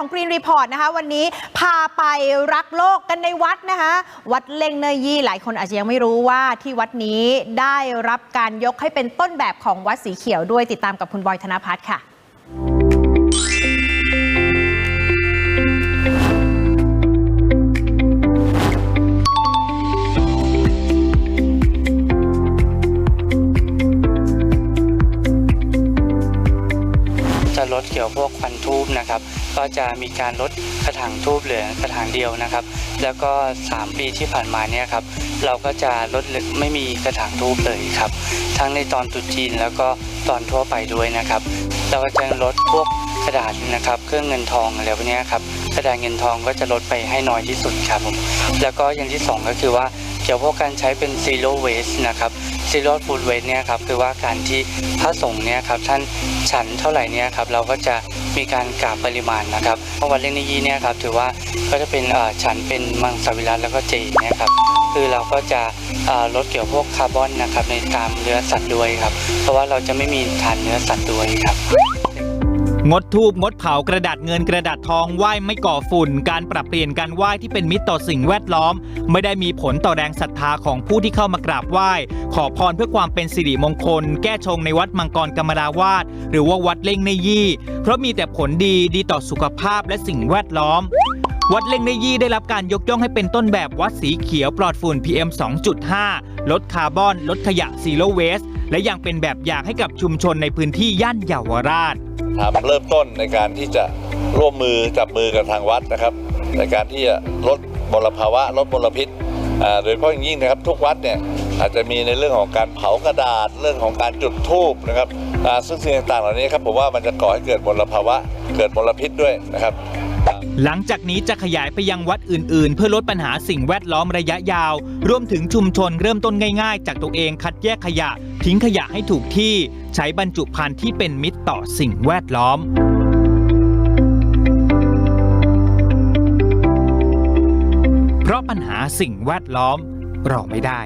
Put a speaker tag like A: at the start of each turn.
A: ของ Green Report นะคะ วันนี้พาไปรักโลกกันในวัดนะคะ วัดเล่งเนยยี่หลายคนอาจจะยังไม่รู้ว่าที่วัดนี้ได้รับการยกให้เป็นต้นแบบของวัดสีเขียวด้วยติดตามกับคุณบอยธนพัฒน์ค่ะ
B: ลดเกี่ยวพวกควันทูบนะครับ ก็จะมีการลดกระถางทูบเหลือกระถางเดียวนะครับ แล้วก็ 3 ปีที่ผ่านมาเนี่ยครับเราก็จะลดหลือไม่มีกระถางทูบเลยครับ ทั้งในตอนตุจีนแล้วก็ตอนทั่วไปด้วยนะครับ เราก็จะลดพวกกระดาษนะครับ เครื่องเงินทองอะไรพวกนี้ครับกระดาษเงินทองก็จะลดไปให้น้อยที่สุดครับผมแล้วก็อย่างที่สองก็คือว่า กี่ยวพวกการใช้เป็น zero waste นะครับ zero food waste เนี่ยครับคือว่าการที่พระสงฆ์เนี่ยครับท่านฉันเท่าไหร่เนี่ยครับเราก็จะมีการกาบปริมาณนะครับเพราะวันเล่นนิยีเนี่ยครับถือว่าก็จะเป็นฉันเป็นมังสวิรัตแล้วก็เจเนี่ยครับคือเราก็จะลดเกี่ยวพวกคาร์บอนนะครับในตามเนื้อสัตว์ด้วยครับเพราะว่าเราจะไม่มีทานเนื้อสัตว์ด้วยครับ
C: งดทูบงดเผากระดาษเงินกระดาษทองไหว้ไม่ก่อฝุ่น การปรับเปลี่ยนการไหว้ที่เป็นมิตรต่อสิ่งแวดล้อม ไม่ได้มีผลต่อแรงศรัทธาของผู้ที่เข้ามากราบไหว้ ขอพรเพื่อความเป็นสิริมงคล แก้ชงในวัดมังกรกรรมราวาสหรือว่าวัดเล่งในยี่ เพราะมีแต่ผลดีดีต่อสุขภาพและสิ่งแวดล้อมวัดเล่งในยี่ได้รับการยกย่องให้เป็นต้นแบบวัดสีเขียวปลอดฝุ่น PM 2.5 ลดคาร์บอน ลดขยะซีโรเวส และยังเป็นแบบอย่างให้กับชุมชนในพื้นที่ย่านเยาวราช
D: ทำเริ่มต้นในการที่จะร่วมมือจับมือกับทางวัดนะครับ ในการที่จะลดมลภาวะลดมลพิษโดยเฉพาะอย่างยิ่งนะครับทุกวัดเนี่ยอาจจะมีในเรื่องของการเผากระดาษเรื่องของการจุดธูปนะครับซึ่งสิ่งต่างๆเหล่านี้ครับผมว่ามันจะก่อให้เกิดมลภาวะเกิดมลพิษด้วยนะครับ
C: หลังจากนี้จะขยายไปยังวัดอื่น ๆ เพื่อลดปัญหาสิ่งแวดล้อมระยะยาว รวมถึงชุมชนเริ่มต้นง่าย ๆ จากตัวเองคัดแยกขยะ ทิ้งขยะให้ถูกที่ ใช้บรรจุภัณฑ์ที่เป็นมิตรต่อสิ่งแวดล้อมเพราะปัญหาสิ่งแวดล้อมรอไม่ได้